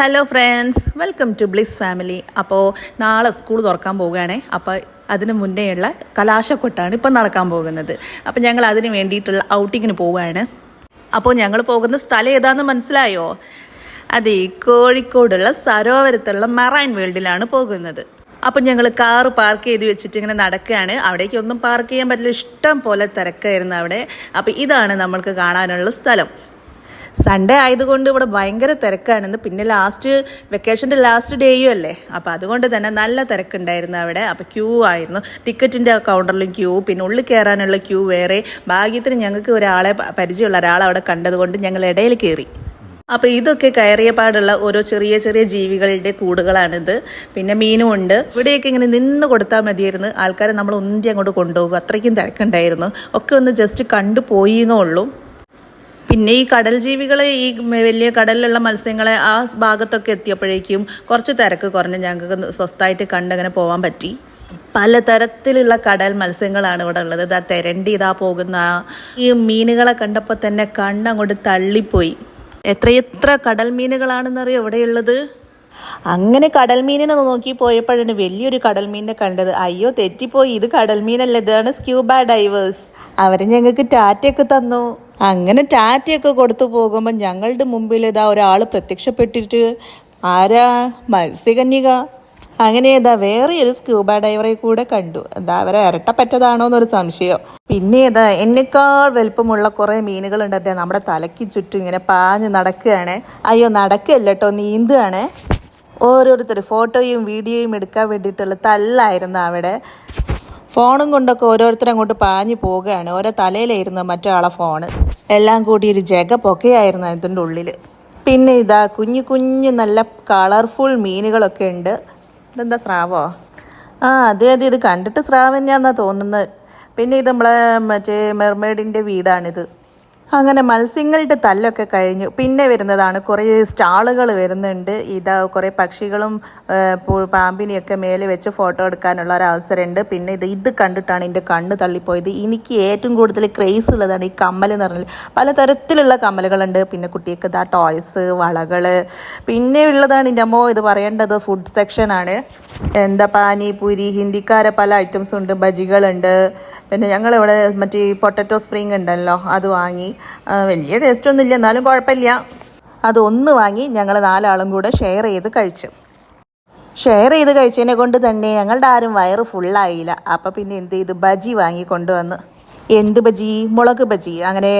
Hello friends welcome to bliss family അപ്പോൾ നാളെ school തുറക്കാൻ പോവുകയാണേ. അപ്പോൾ അതിന് മുന്നേയുള്ള കലാശക്കൊട്ടാണ് ഇപ്പം നടക്കാൻ പോകുന്നത്. അപ്പോൾ ഞങ്ങൾ അതിന് വേണ്ടിയിട്ടുള്ള ഔട്ടിങ്ങിന് പോവുകയാണ്. അപ്പോൾ ഞങ്ങൾ പോകുന്ന സ്ഥലം ഏതാണെന്ന് മനസ്സിലായോ? അതെ കോഴിക്കോടുള്ള സരോവരത്തുള്ള മറൈൻ വേൾഡിലാണ് പോകുന്നത്. അപ്പം ഞങ്ങൾ കാറ് പാർക്ക് ചെയ്ത് വെച്ചിട്ട് ഇങ്ങനെ നടക്കുകയാണ്. അവിടേക്ക് ഒന്നും പാർക്ക് ചെയ്യാൻ പറ്റില്ല. ഇഷ്ടം പോലെ തിരക്കായിരുന്നു അവിടെ. അപ്പം ഇതാണ് നമ്മൾക്ക് കാണാനുള്ള സ്ഥലം. സൺഡേ ആയതുകൊണ്ട് ഇവിടെ ഭയങ്കര തിരക്കാണെന്ന്. പിന്നെ ലാസ്റ്റ് വെക്കേഷന്റെ ലാസ്റ്റ് ഡേയും അല്ലേ? അപ്പോൾ അതുകൊണ്ട് തന്നെ നല്ല തിരക്കുണ്ടായിരുന്നു അവിടെ. അപ്പോൾ ക്യൂ ആയിരുന്നു. ടിക്കറ്റിന്റെ കൗണ്ടറിലും ക്യൂ പിന്നെ ഉള്ളിൽ കയറാനുള്ള ക്യൂ വേറെ. ഭാഗ്യത്തിന് ഞങ്ങൾക്ക് ഒരാളെ പരിചയമുള്ള ഒരാളെ അവിടെ കണ്ടതുകൊണ്ട് ഞങ്ങൾ ഇടയിൽ കയറി അപ്പോൾ ഇതൊക്കെ കയറിയ പാടുള്ള ഓരോ ചെറിയ ചെറിയ ജീവികളുടെ കൂടുകളാണിത്. പിന്നെ മീനും ഉണ്ട്. ഇവിടെയൊക്കെ ഇങ്ങനെ നിന്ന് കൊടുത്താൽ മതിയായിരുന്നു. ആൾക്കാരെ നമ്മൾ ഉന്തി അങ്ങോട്ട് കൊണ്ടുപോകും. അത്രയ്ക്കും തിരക്കുണ്ടായിരുന്നു. ഒക്കെ ഒന്ന് ജസ്റ്റ് കണ്ടു പോയി എന്നേ ഉള്ളൂ. പിന്നെ ഈ കടൽ ജീവികളെ ഈ വലിയ കടലിലുള്ള മത്സ്യങ്ങളെ ആ ഭാഗത്തൊക്കെ എത്തിയപ്പോഴേക്കും കുറച്ച് തിരക്ക് കുറഞ്ഞ് ഞങ്ങൾക്ക് സ്വസ്ഥമായിട്ട് കണ്ടങ്ങനെ പോകാൻ പറ്റി. പലതരത്തിലുള്ള കടൽ മത്സ്യങ്ങളാണ് ഇവിടെ ഉള്ളത്. ഇതാ തെരണ്ടി ഇതാ പോകുന്ന ഈ മീനുകളെ കണ്ടപ്പോൾ തന്നെ കണ്ണങ്ങോട്ട് തള്ളിപ്പോയി. എത്രയെത്ര കടൽ മീനുകളാണെന്നറിയോ ഇവിടെയുള്ളത്? അങ്ങനെ കടൽ മീനിനെ നോക്കി പോയപ്പോഴാണ് വലിയൊരു കടൽ മീനിനെ കണ്ടത്. അയ്യോ തെറ്റിപ്പോയി. ഇത് കടൽ മീനല്ല. ഇതാണ് സ്ക്യൂബ ഡൈവേഴ്സ്. അവർ ഞങ്ങൾക്ക് ടാറ്റയൊക്കെ തന്നു. അങ്ങനെ ടാറ്റയൊക്കെ കൊടുത്തു പോകുമ്പോൾ ഞങ്ങളുടെ മുമ്പിൽ ഇതാ ഒരാൾ പ്രത്യക്ഷപ്പെട്ടിട്ട് ആരാ? മത്സ്യകന്യക? അങ്ങനെ ഏതാ വേറെ ഒരു സ്ക്യൂബ ഡൈവറെ കൂടെ കണ്ടു. എന്താ അവരെ ഇരട്ടപ്പറ്റതാണോ എന്നൊരു സംശയം. പിന്നെ ഏതാ എന്നെക്കാൾ വലുപ്പമുള്ള കുറേ മീനുകൾ ഉണ്ടല്ലേ നമ്മുടെ തലയ്ക്ക് ചുറ്റും ഇങ്ങനെ പാഞ്ഞ് നടക്കുകയാണ്. അയ്യോ നടക്കുകയല്ല കേട്ടോ നീന്തുകയാണ്. ഓരോരുത്തർ ഫോട്ടോയും വീഡിയോയും എടുക്കാൻ വേണ്ടിയിട്ടുള്ള തല്ലായിരുന്നു അവിടെ. ഫോണും കൊണ്ടൊക്കെ ഓരോരുത്തരും അങ്ങോട്ട് പാഞ്ഞു പോവുകയാണ്. ഓരോ തലയിലായിരുന്നു മറ്റൊരാളെ ഫോണ്. എല്ലാം കൂടി ഒരു ജഗ പൊക്കയായിരുന്നു അതിന്റെ ഉള്ളിൽ പിന്നെ ഇതാ കുഞ്ഞു കുഞ്ഞു നല്ല കളർഫുൾ മീനുകളൊക്കെ ഉണ്ട്. ഇതെന്താ സ്രാവോ? ആ അതെ അതെ ഇത് കണ്ടിട്ട് സ്രാവ് തന്നെയാണെന്നാണ് തോന്നുന്നത്. പിന്നെ ഇത് നമ്മളെ മറ്റേ മെർമേഡിന്റെ വീടാണിത്. അങ്ങനെ മത്സ്യങ്ങളുടെ തല്ലൊക്കെ കഴിഞ്ഞു. പിന്നെ വരുന്നതാണ് കുറേ സ്റ്റാളുകൾ വരുന്നുണ്ട്. ഇതാ കുറേ പക്ഷികളും പാമ്പിനെയൊക്കെ മേലെ വെച്ച് ഫോട്ടോ എടുക്കാനുള്ള ഒരു അവസരമുണ്ട്. പിന്നെ ഇത് ഇത് കണ്ടിട്ടാണ് എന്റെ കണ്ണ് തള്ളിപ്പോയത്. എനിക്ക് ഏറ്റവും കൂടുതൽ ക്രേസ് ഉള്ളതാണ് ഈ കമ്മൽ എന്ന് പറഞ്ഞാൽ പലതരത്തിലുള്ള കമ്മലുകളുണ്ട്. പിന്നെ കുട്ടികൾക്ക് ഇതാ ടോയ്സ് വളകൾ. പിന്നെ ഉള്ളതാണ് എന്റെ അമ്മോ ഇത് പറയേണ്ടത് ഫുഡ് സെക്ഷനാണ് എന്താ പാനിപൂരി ഹിന്ദിക്കാരെ പല ഐറ്റംസും ഉണ്ട് ബജികളുണ്ട്. പിന്നെ ഞങ്ങളിവിടെ മറ്റേ പൊട്ടറ്റോ സ്പ്രിങ് ഉണ്ടല്ലോ അത് വാങ്ങി. വലിയ ടേസ്റ്റ് ഒന്നും ഇല്ല എന്നാലും കുഴപ്പമില്ല. അതൊന്ന് വാങ്ങി ഞങ്ങൾ നാലാളും കൂടെ ഷെയർ ചെയ്ത് കഴിച്ചു. ഷെയർ ചെയ്ത് കഴിച്ചതിനെ കൊണ്ട് തന്നെ ഞങ്ങളുടെ ആരും വയറ് ഫുള്ളായില്ല അപ്പം പിന്നെ എന്ത് ചെയ്ത്? ബജി വാങ്ങി കൊണ്ടുവന്ന്. എന്ത് ബജി? മുളക് ബജി. അങ്ങനെ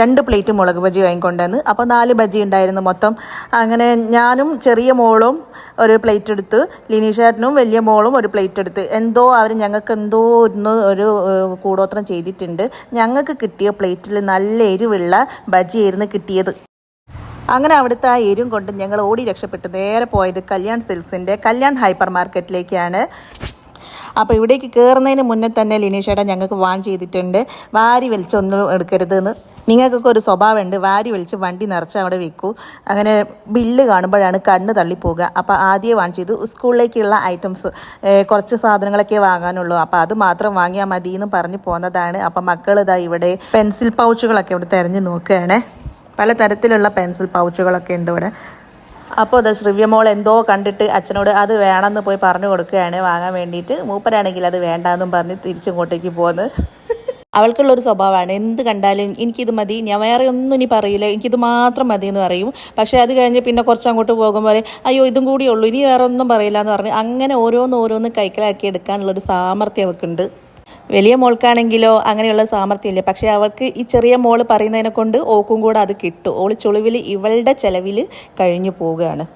രണ്ട് പ്ലേറ്റ് മുളക് ബജി വാങ്ങിക്കൊണ്ടുവന്ന്. അപ്പോൾ നാല് ബജി ഉണ്ടായിരുന്നു മൊത്തം. അങ്ങനെ ഞാനും ചെറിയ മോളും ഒരു പ്ലേറ്റ് എടുത്ത് ലിനീഷേട്ടനും വലിയ മോളും ഒരു പ്ലേറ്റ് എടുത്ത്. എന്തോ അവർ ഞങ്ങൾക്ക് എന്തോ ഒന്ന് ഒരു കൂടോത്രം ചെയ്തിട്ടുണ്ട്. ഞങ്ങൾക്ക് കിട്ടിയ പ്ലേറ്റിൽ നല്ല എരിവുള്ള ബജിയായിരുന്നു കിട്ടിയത്. അങ്ങനെ അവിടുത്തെ ആ എരും കൊണ്ട് ഞങ്ങൾ ഓടി രക്ഷപ്പെട്ട് നേരെ പോയത് കല്യാൺ സിൽസിന്റെ കല്യാൺ ഹൈപ്പർ മാർക്കറ്റിലേക്കാണ് അപ്പോൾ ഇവിടേക്ക് കയറുന്നതിന് മുന്നേ തന്നെ ലിനീഷേട്ടൻ ഞങ്ങൾക്ക് വാൺ ചെയ്തിട്ടുണ്ട്. വാരി വലിച്ചൊന്നും എടുക്കരുതെന്ന്. നിങ്ങൾക്കൊക്കെ ഒരു സ്വഭാവമുണ്ട്. വാരി വലിച്ച് വണ്ടി നിറച്ച് അവിടെ വെക്കൂ. അങ്ങനെ ബില്ല് കാണുമ്പോഴാണ് കണ്ണ് തള്ളിപ്പോകുക. അപ്പോൾ ആദ്യം വാങ്ങി ചെയ്തു. സ്കൂളിലേക്കുള്ള ഐറ്റംസ് കുറച്ച് സാധനങ്ങളൊക്കെ വാങ്ങാനുള്ളൂ. അപ്പോൾ അത് മാത്രം വാങ്ങിയാൽ മതി എന്ന് പറഞ്ഞ് പോന്നതാണ്. അപ്പോൾ മക്കൾ ഇതാ ഇവിടെ പെൻസിൽ പൗച്ചുകളൊക്കെ ഇവിടെ തിരഞ്ഞു നോക്കുകയാണ്. പല തരത്തിലുള്ള പെൻസിൽ പൗച്ചുകളൊക്കെ ഉണ്ട് ഇവിടെ. അപ്പോൾ അത് ശ്രവ്യമോൾ എന്തോ കണ്ടിട്ട് അച്ഛനോട് അത് വേണമെന്ന് പോയി പറഞ്ഞു കൊടുക്കുകയാണ്. വാങ്ങാൻ വേണ്ടിയിട്ട് മൂപ്പരാണെങ്കിൽ അത് വേണ്ടാന്നും പറഞ്ഞ് തിരിച്ചിങ്ങോട്ടേക്ക് പോകുന്നത് അവൾക്കുള്ളൊരു സ്വഭാവമാണ്. എന്ത് കണ്ടാലും എനിക്കിത് മതി. ഞാൻ വേറെ ഒന്നും ഇനി പറയില്ല. എനിക്കിത് മാത്രം മതി എന്ന് പറയും. പക്ഷേ അത് കഴിഞ്ഞ് പിന്നെ കുറച്ച് അങ്ങോട്ട് പോകുമ്പോൾ അയ്യോ ഇതും കൂടിയേ ഉള്ളൂ. ഇനി വേറെ ഒന്നും പറയില്ല എന്ന് പറഞ്ഞ് അങ്ങനെ ഓരോന്ന് ഓരോന്ന് കൈക്കലാക്കി എടുക്കാനുള്ളൊരു സാമർഥ്യം അവൾക്കുണ്ട് വലിയ മോൾക്കാണെങ്കിലോ അങ്ങനെയുള്ള സാമർഥ്യമില്ല. പക്ഷേ അവൾക്ക് ഈ ചെറിയ മോൾ പറയുന്നതിനെ കൊണ്ട് ഓക്കും കൂടെ അത് കിട്ടും. ഓൾ ചുളിവിൽ ഇവളുടെ ചെലവിൽ കഴിഞ്ഞു പോവുകയാണ്.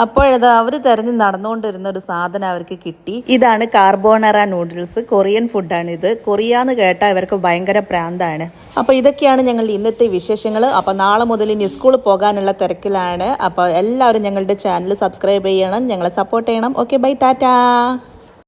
അപ്പോഴത് അവർ തിരഞ്ഞ് നടന്നുകൊണ്ടിരുന്ന ഒരു സാധനം അവർക്ക് കിട്ടി. ഇതാണ് കാർബോണറ നൂഡിൽസ്. കൊറിയൻ ഫുഡാണ് ഇത്. കൊറിയ എന്ന് കേട്ടാൽ ഇവർക്ക് ഭയങ്കര പ്രാന്താണ്. അപ്പോൾ ഇതൊക്കെയാണ് ഞങ്ങൾ ഇന്നത്തെ വിശേഷങ്ങൾ അപ്പോൾ നാളെ മുതൽ ഇനി സ്കൂളിൽ പോകാനുള്ള തിരക്കിലാണ്. അപ്പോൾ എല്ലാവരും ഞങ്ങളുടെ ചാനൽ സബ്സ്ക്രൈബ് ചെയ്യണം. ഞങ്ങളെ സപ്പോർട്ട് ചെയ്യണം. Okay bye Tata.